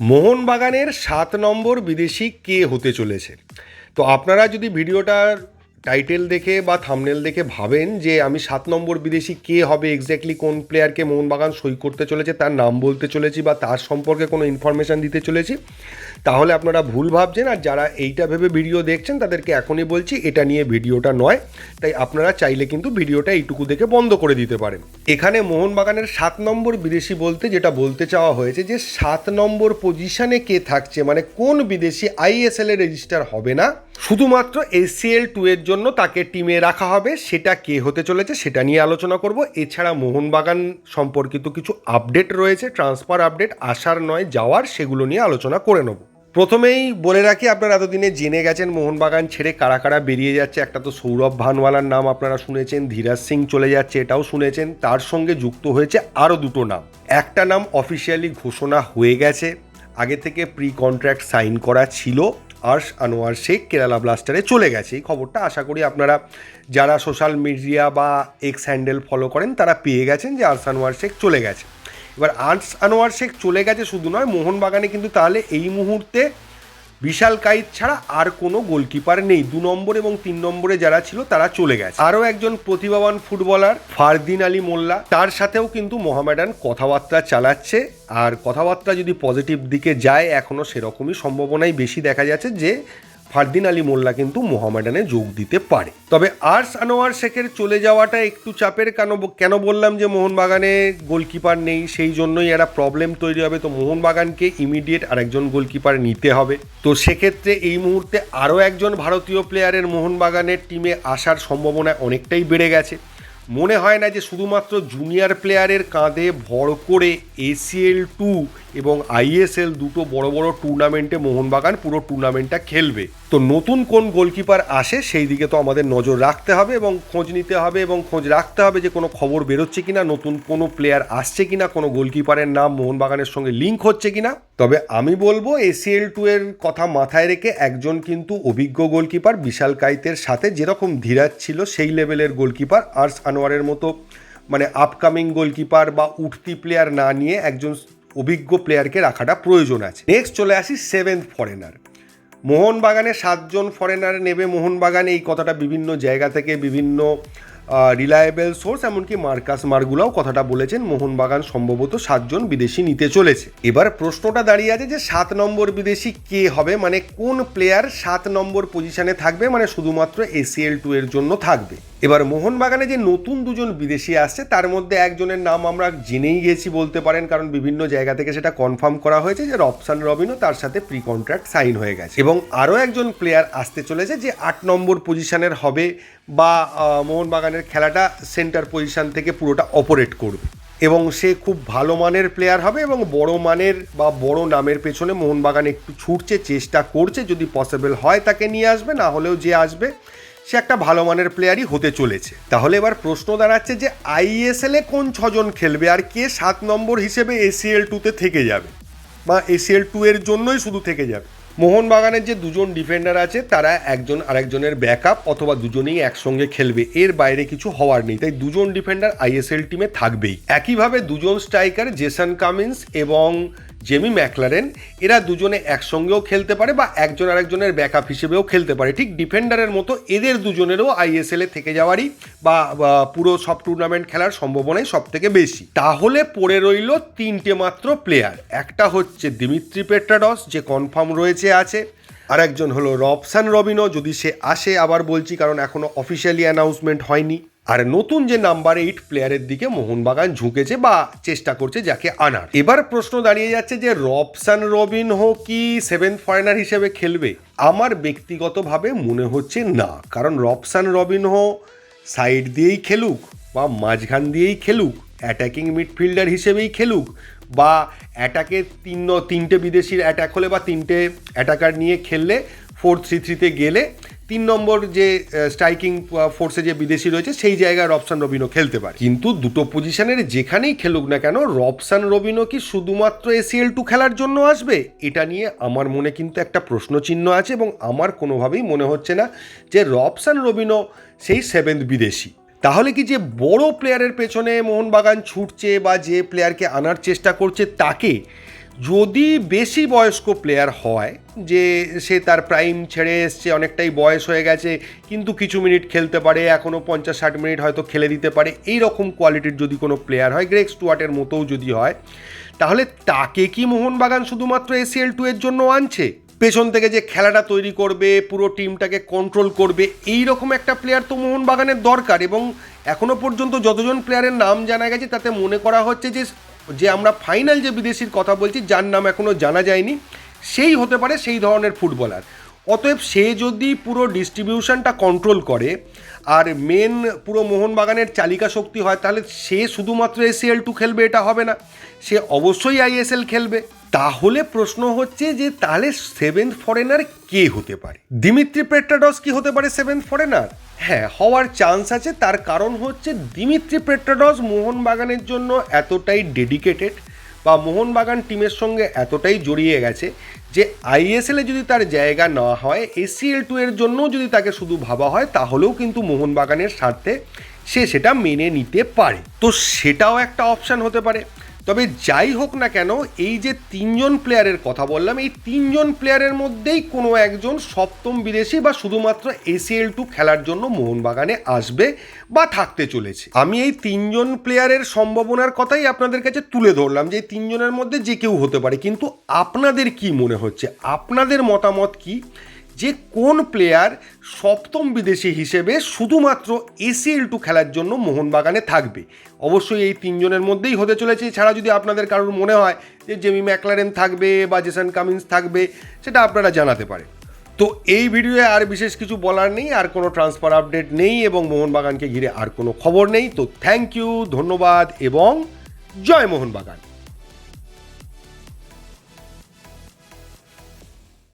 মোহনবাগানের সাত নম্বর বিদেশি কে হতে চলেছে? তো আপনারা যদি ভিডিওটার টাইটেল দেখে বা থামনেল দেখে ভাবেন যে আমি সাত নম্বর বিদেশি কে হবে এক্স্যাক্টলি কোন প্লেয়ারকে মোহনবাগান সই করতে চলেছে, তার নাম বলতে চলেছি বা তার সম্পর্কে কোনো ইনফরমেশান দিতে চলেছি। তাহলে আপনারা ভুল ভাবছেন আর যারা এইটা ভেবে ভিডিও দেখছেন, তাদেরকে এখনই বলছি, এটা নিয়ে ভিডিওটা নয়। তাই আপনারা চাইলে কিন্তু ভিডিওটা এইটুকু দেখে বন্ধ করে দিতে পারেন। এখানে মোহনবাগানের সাত নম্বর বিদেশি বলতে যেটা বলতে চাওয়া হয়েছে যে সাত নম্বর পজিশানে কে থাকছে মানে কোন বিদেশি আইএসএল এ রেজিস্টার হবে না। শুধুমাত্র এসিএল টু এর জন্য তাকে টিমে রাখা হবে, সেটা কে হতে চলেছে সেটা নিয়ে আলোচনা করব। এছাড়া মোহনবাগান সম্পর্কিত কিছু আপডেট রয়েছে, ট্রান্সফার আপডেট, আসার নয়, যাওয়ার, সেগুলো নিয়ে আলোচনা করে নেব। প্রথমেই বলে রাখি, আপনারা এতদিনে জেনে গেছেন মোহনবাগান ছেড়ে কারা কারা বেরিয়ে যাচ্ছে। একটা তো সৌরভ ভানওয়ালার নাম আপনারা শুনেছেন, ধীরাজ সিং চলে যাচ্ছে, এটাও শুনেছেন। তার সঙ্গে যুক্ত হয়েছে আরও দুটো নাম। একটা নাম অফিসিয়ালি ঘোষণা হয়ে গেছে, আগে থেকে প্রি কন্ট্রাক্ট সাইন করা ছিল। আর্শ আনোয়ার শেখ কেরালা ব্লাস্টারে চলে গেছে। এই খবরটা আশা করি আপনারা যারা সোশ্যাল মিডিয়া বা এক্স হ্যান্ডেল ফলো করেন, তারা পেয়ে গেছেন যে আর্শ আনোয়ার শেখ চলে গেছে। এবার আর্শ আনোয়ার শেখ চলে গেছে শুধু নয়, মোহনবাগানে কিন্তু তাহলে এই মুহূর্তে বিশাল কাইত ছাড়া আর কোনো গোলকিপার নেই। দু নম্বর এবং তিন নম্বরে যারা ছিল, তারা চলে গেছে। আরও একজন প্রতিভাবান ফুটবলার, ফারদিন আলী মোল্লা। তার সাথেও কিন্তু মোহামেডান কথাবার্তা চালাচ্ছে। আর কথাবার্তা যদি পজিটিভ দিকে যায়, এখনও সেরকমই সম্ভাবনাই বেশি দেখা যাচ্ছে যে ফারদিন আলী মোল্লা কিন্তু মোহামেডানে যোগ দিতে পারে। তবে আর্স আনোয়ার শেখের চলে যাওয়াটা একটু চাপের কেন কেন বললাম যে মোহনবাগানে গোলকিপার নেই, সেই জন্যই একটা প্রবলেম তৈরি হবে। তো মোহনবাগানকে ইমিডিয়েট আরেকজন গোলকিপার নিতে হবে। তো সেক্ষেত্রে এই মুহূর্তে আরও একজন ভারতীয় প্লেয়ারের মোহনবাগানের টিমে আসার সম্ভাবনা অনেকটাই বেড়ে গেছে। মনে হয় না যে শুধুমাত্র জুনিয়র প্লেয়ারের কাঁধে ভর করে এসিএল টু এবং আইএসএল দুটো বড় বড় টুর্নামেন্টে মোহনবাগান পুরো টুর্নামেন্টটা খেলবে। তো নতুন কোন গোলকিপার আসে সেই দিকে তো আমাদের নজর রাখতে হবে এবং খোঁজ নিতে হবে এবং খোঁজ রাখতে হবে যে কোনো খবর বেরোচ্ছে কিনা, নতুন কোনো প্লেয়ার আসছে কিনা, কোনো গোলকিপারের নাম মোহনবাগানের সঙ্গে লিঙ্ক হচ্ছে কিনা। তবে আমি বলব এসিএল টু এর কথা মাথায় রেখে একজন কিন্তু অভিজ্ঞ গোলকিপার, বিশাল কাইতের সাথে যেরকম ধীরাজ ছিল সেই লেভেলের গোলকিপার আর্স আনোয়ারের মতো মানে আপকামিং গোলকিপার বা উঠতি প্লেয়ার না নিয়ে একজন অভিজ্ঞ প্লেয়ারকে রাখাটা প্রয়োজন আছে। নেক্সট চলে আসি সেভেন্থ ফরেনার মোহনবাগানে সাতজন ফরেনার নেবে। মোহনবাগান এই কথাটা বিভিন্ন জায়গা থেকে বিভিন্ন রিলায়েবল সোর্স এমনকি মার্কাস মার্গুলাও কথাটা বলেছেন। মোহনবাগান সম্ভবত সাতজন বিদেশি নিতে চলেছে। এবার প্রশ্নটা দাঁড়িয়ে আছে যে সাত নম্বর বিদেশি কে হবে? মানে কোন প্লেয়ার সাত নম্বর পজিশনে থাকবে? মানে শুধুমাত্র এসিএল টু এর জন্য থাকবে। এবার মোহনবাগানে যে নতুন দুজন বিদেশি আসছে, তার মধ্যে একজনের নাম আমরা জেনেই গেছি বলতে পারেন, কারণ বিভিন্ন জায়গা থেকে সেটা কনফার্ম করা হয়েছে যে রবসান রবিনও তার সাথে প্রি কন্ট্রাক্ট সাইন হয়ে গেছে। এবং আরও একজন প্লেয়ার আসতে চলেছে যে আট নম্বর পজিশনের হবে বা মোহনবাগানের খেলাটা সেন্টার পজিশন থেকে পুরোটা অপারেট করবে। এবং সে খুব ভালো মানের প্লেয়ার হবে এবং বড় মানের বা বড় নামের পেছনে মোহনবাগান একটু ছুটছে, চেষ্টা করছে, যদি পসিবল হয় তাকে নিয়ে আসবে, না হলেও যে আসবে সে একটা ভালো মানের প্লেয়ারই হতে চলেছে। তাহলে এবার প্রশ্ন দাঁড়াচ্ছে যে আইএসএল এ কোন ছজন খেলবে আর কে সাত নম্বর হিসেবে এসিএল টুতে থেকে যাবে? বা এসিএল টু এর জন্যই শুধু থেকে যাবে? মোহনবাগানের যে দুজন ডিফেন্ডার আছে, তারা একজন আরেকজনের ব্যাকআপ অথবা দুজনেই একসঙ্গে খেলবে। এর বাইরে কিছু হওয়ার নেই। তাই দুজন ডিফেন্ডার আইএসএল টিমে থাকবেই। একইভাবে দুজন স্ট্রাইকার জেসন কামিন্স এবং জেমি ম্যাকলারেন, এরা দুজনে একসঙ্গেও খেলতে পারে বা একজন আরেকজনের ব্যাকআপ হিসেবেও খেলতে পারে। ঠিক ডিফেন্ডারের মতো এদের দুজনেরও আইএসএল থেকে যাওয়ারই বা পুরো সব টুর্নামেন্ট খেলার সম্ভাবনাই সব থেকে বেশি। তাহলে পড়ে রইল তিনটে মাত্র প্লেয়ার একটা হচ্ছে দিমিত্রি পেট্রাডস, যে কনফার্ম রয়েছে, আছে। আর একজন হলো রবসান রবিনো, যদি সে আসে, আবার বলছি, কারণ এখনও অফিসিয়ালি অ্যানাউন্সমেন্ট হয়নি। আর নতুন যে নাম্বার এইট প্লেয়ারের দিকে মোহনবাগান ঝুঁকেছে বা চেষ্টা করছে যাকে আনার। এবার প্রশ্ন দাঁড়িয়ে যাচ্ছে যে রবসান রবিন হো কি সেভেন্থ ফরেনার হিসেবে খেলবে? আমার ব্যক্তিগতভাবে মনে হচ্ছে না। কারণ রবসান রবিন হো সাইড দিয়েই খেলুক বা মাঝখান দিয়েই খেলুক অ্যাটাকিং মিডফিল্ডার হিসেবেই খেলুক বা অ্যাটাকে তিন তিনটে বিদেশির অ্যাটাক হলে বা তিনটে অ্যাটাকার নিয়ে খেললে ফোর থ্রি থ্রিতে গেলে তিন নম্বর যে স্ট্রাইকিং ফোর্সে যে বিদেশি রয়েছে, সেই জায়গায় রবসান রবিনো খেলতে পারে। কিন্তু দুটো পজিশনের যেখানেই খেলুক না কেন রবসান রবিনো কি শুধুমাত্র এসিএল টু খেলার জন্য আসবে? এটা নিয়ে আমার মনে কিন্তু একটা প্রশ্নচিহ্ন আছে এবং আমার কোনোভাবেই মনে হচ্ছে না যে রবসান রবিনো সেই সেভেন্থ বিদেশি। তাহলে কি যে বড় প্লেয়ারের পেছনে মোহনবাগান ছুটছে বা যে প্লেয়ারকে আনার চেষ্টা করছে তাকে যদি বেশি বয়স্ক প্লেয়ার হয়, যে সে তার প্রাইম ছেড়ে এসছে, অনেকটাই বয়স হয়ে গেছে, কিন্তু কিছু মিনিট খেলতে পারে এখনও পঞ্চাশ ষাট মিনিট হয়তো খেলে দিতে পারে এই রকম কোয়ালিটির যদি কোনো প্লেয়ার হয় গ্রেক স্টুয়ার্টের মতোও যদি হয়, তাহলে তাকে কি মোহনবাগান শুধুমাত্র এসিএল টু এর জন্য আনছে? পেছন থেকে যে খেলাটা তৈরি করবে, পুরো টিমটাকে কন্ট্রোল করবে এই রকম একটা প্লেয়ার তো মোহনবাগানের দরকার এবং এখনও পর্যন্ত যতজন প্লেয়ারের নাম জানা গেছে, তাতে মনে করা হচ্ছে যে যে আমরা ফাইনাল যে বিদেশির কথা বলছি, যার নাম এখনও জানা যায়নি, সেই হতে পারে সেই ধরনের ফুটবলার। অতএব সে যদি পুরো ডিস্ট্রিবিউশনটা কন্ট্রোল করে, আর মেন পুরো মোহনবাগানের চালিকা শক্তি হয়, তাহলে সে শুধুমাত্র এসিএল টু খেলবে, এটা হবে না। সে অবশ্যই আইএসএল খেলবে। তাহলে প্রশ্ন হচ্ছে যে, তাহলে সেভেন্থ ফরেনার কে হতে পারে? দিমিত্রি পেট্রাডস কি হতে পারে সেভেন্থ ফরেনার হ্যাঁ হওয়ার চান্স আছে। তার কারণ হচ্ছে দিমিত্রি পেট্রাডস মোহনবাগানের জন্য এতটাই ডেডিকেটেড বা মোহনবাগান টিমের সঙ্গে এতটাই জড়িয়ে গেছে যে আইএসএলে যদি তার জায়গা না হয় এসিএল টু এর জন্য যদি তাকে শুধু ভাবা হয়, তাহলেও কিন্তু মোহনবাগানের স্বার্থে সে সেটা মেনে নিতে পারে। তো সেটাও একটা অপশান হতে পারে। তবে যাই হোক না কেন, এই যে তিনজন প্লেয়ারের কথা বললাম, এই তিনজন প্লেয়ারের মধ্যেই কোনো একজন সপ্তম বিদেশি বা শুধুমাত্র এসিএল টু খেলার জন্য মোহনবাগানে আসবে বা থাকতে চলেছে। আমি এই তিনজন প্লেয়ারের সম্ভাবনার কথাই আপনাদের কাছে তুলে ধরলাম যে এই তিনজনের মধ্যে যে কেউ হতে পারে। কিন্তু আপনাদের কি মনে হচ্ছে? আপনাদের মতামত কি? যে কোন প্লেয়ার সপ্তম বিদেশি হিসেবে শুধুমাত্র এসিএল টু খেলার জন্য মোহনবাগানে থাকবে? অবশ্যই এই তিনজনের মধ্যেই হতে চলেছে। এছাড়া যদি আপনাদের কারোর মনে হয় যে জেমি ম্যাকলারেন থাকবে বা জেসন কামিন্স থাকবে, সেটা আপনারা জানাতে পারে তো এই ভিডিওয়ে আর বিশেষ কিছু বলার নেই, আর কোনো ট্রান্সফার আপডেট নেই এবং মোহনবাগানকে ঘিরে আর কোনো খবর নেই। তো থ্যাংক ইউ ধন্যবাদ এবং জয় মোহনবাগান।